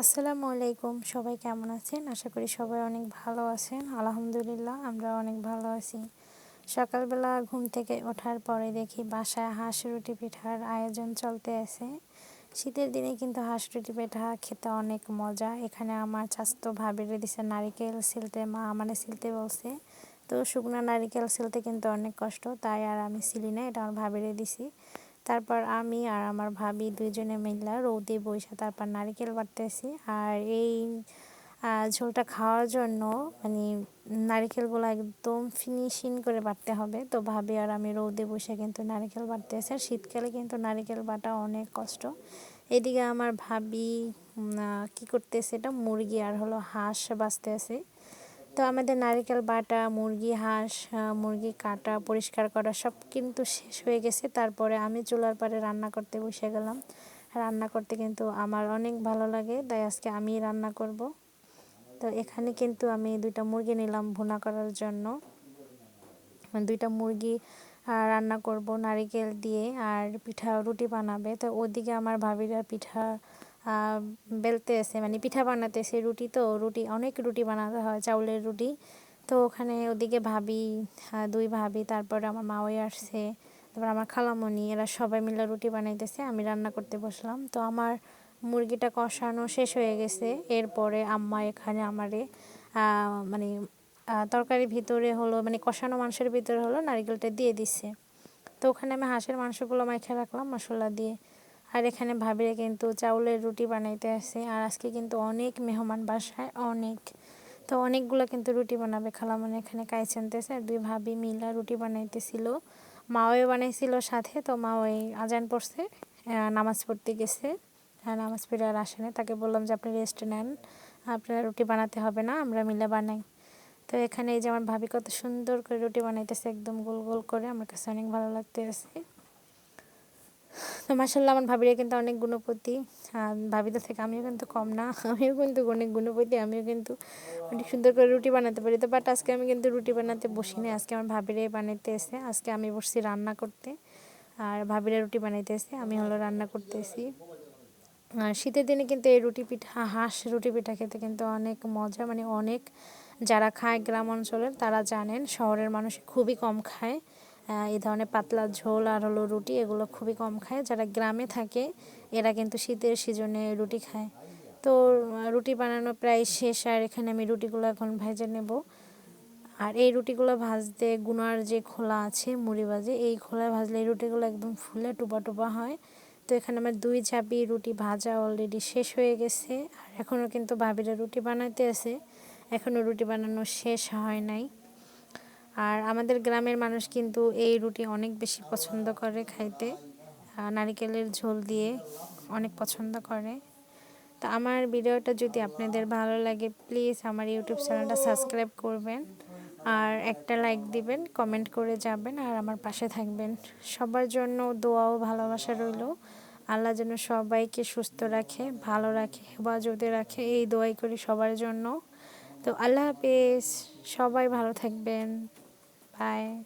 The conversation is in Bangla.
আসসালামু আলাইকুম। সবাই কেমন আছেন? আশা করি সবাই অনেক ভালো আছেন। আলহামদুলিল্লাহ আমরা অনেক ভালো আছি। সকালবেলা ঘুম থেকে ওঠার পরে দেখি বাসায় হাঁস রুটি পিঠার আয়োজন চলতে আছে। শীতের দিনে কিন্তু হাঁস রুটি পিঠা খেতে অনেক মজা। এখানে আমার স্বাস্থ্য ভাবিরে দিছে নারিকেল সিলতে মা মানে সিলতে বলছে। তো শুকনো নারিকেল সিলতে কিন্তু অনেক কষ্ট, তাই আর আমি সিলি না, এটা আমার ভাবিরে দিছি। তারপর আমি আর আমার ভাবি দুইজনে মিললা, রৌদে বৈশা তারপর নারিকেল বাড়তেছি আর এই ঝোলটা খাওয়ার জন্য মানে নারিকেলগুলো একদম ফিনিশিং করে বাটতে হবে। তো ভাবি আর আমি রৌদে বসে কিন্তু নারিকেল বাটতেছি। আর শীতকালে কিন্তু নারিকেল বাটা অনেক কষ্ট। এদিকে আমার ভাবি কি করতেছে এটা? মুরগি আর হলো হাঁস বাঁচতে আছে তো আমাদের নারিকেল বাটা, মুরগি হাঁস মুরগি কাটা, পরিষ্কার করা সব কিন্তু শেষ হয়ে গেছে। তারপরে আমি চুলার পারে রান্না করতে বসে গেলাম। রান্না করতে কিন্তু আমার অনেক ভালো লাগে, তাই আজকে আমি রান্না করব। তো এখানে কিন্তু আমি দুইটা মুরগি নিলাম ভুনা করার জন্য। দুইটা মুরগি রান্না করব নারিকেল দিয়ে, আর পিঠা, রুটি বানাবে। তো ওদিকে আমার ভাবিরা পিঠা বেলতে এসে মানে পিঠা বানাতেছে রুটি তো, রুটি, অনেক রুটি বানাতে হয়, চাউলের রুটি। তো ওখানে ওদিকে ভাবি দুই ভাবি, তারপরে আমার মাওই আসছে, তারপর আমার খালামণি, এরা সবাই মিলে রুটি বানাইতেছে, আমি রান্না করতে বসলাম। তো আমার মুরগিটা কষানো শেষ হয়ে গেছে, এরপরে আম্মা এখানে আমারে মানে তরকারির ভিতরে হলো মানে কষানো মাংসের ভিতরে হলো নারিকেলটা দিয়ে দিচ্ছে তো ওখানে আমি হাঁসের মাংসগুলো মাইখে রাখলাম, মশলা দিয়ে আর এখানে ভাবিরে কিন্তু চাউলের রুটি বানাইতে আসে। আর আজকে কিন্তু অনেক মেহমান বাসায়, অনেক। তো অনেকগুলো কিন্তু রুটি বানাবে। খালা মানে এখানে কাইছে আনতেছে আর দুই ভাবি মিলা রুটি বানাইতেছিল। মাও বানাইছিল সাথে, তো মা ওই আজান পড়ছে নামাজ পড়তে গেছে। হ্যাঁ নামাজ পড়ে আর আসে না। তাকে বললাম যে, আপনি রেস্ট নেন। আপনার রুটি বানাতে হবে না, আমরা মিলে বানাই। তো এখানে এই যে আমার ভাবি কত সুন্দর করে রুটি বানাইতেছে, একদম গোল গোল করে। আমার কাছে অনেক ভালো লাগতে আছে তো মাসাল্লাহ আমার ভাবিরা কিন্তু অনেক গুণপতি। ভাবিদের থেকে আমিও কিন্তু কম না, আমিও কিন্তু অনেক গুণপতি, আমিও কিন্তু অনেক সুন্দর করে রুটি বানাতে পারি। তো বাট আজকে আমি কিন্তু রুটি বানাতে বসি না আজকে আমার ভাবিরাই বানাইতে এসে আজকে আমি বসছি রান্না করতে, আর ভাবিরা রুটি বানাইতে এসে আমি হলো রান্না করতেছি আর শীতের দিনে কিন্তু এই রুটি পিঠা, হাঁস রুটি পিঠা খেতে কিন্তু অনেক মজা মানে অনেক যারা খায় গ্রাম অঞ্চলের তারা জানেন, শহরের মানুষ খুবই কম খায়। এই ধরনের পাতলা ঝোল আর হলো রুটি এগুলো খুবই কম খায়। যারা গ্রামে থাকে, এরা কিন্তু শীতের সিজনে রুটি খায়। তো রুটি বানানো প্রায় শেষ, আর এখানে আমি রুটিগুলো এখন ভেজে নেব। আর এই রুটিগুলো ভাজতে গুনার যে খোলা আছে, মুড়ি ভাজে, এই খোলায় ভাজলে এই রুটিগুলো একদম ফুলে টুপা টুপা হয়। তো এখানে আমার দুই ঝাঁপি রুটি ভাজা অলরেডি শেষ হয়ে গেছে, আর এখনও কিন্তু ভাবিরা রুটি বানাইতে আছে। এখনও রুটি বানানো শেষ হয় নাই। আর আমাদের গ্রামের মানুষ কিন্তু এই রুটি অনেক বেশি পছন্দ করে খাইতে। নারিকেলের ঝোল দিয়ে অনেক পছন্দ করে। তো আমার ভিডিওটা যদি আপনাদের ভালো লাগে, প্লিজ আমার ইউটিউব চ্যানেলটা সাবস্ক্রাইব করবেন। আর একটা লাইক দিবেন, কমেন্ট করে যাবেন আর আমার পাশে থাকবেন। সবার জন্য দোয়াও ভালোবাসা রইল। আল্লাহ যেন সবাইকে সুস্থ রাখে, ভালো রাখে, হেফাজতে রাখে, এই দোয়াই করি সবার জন্য। তো আল্লাহ হাফেজ, সবাই ভালো থাকবেন। Bye.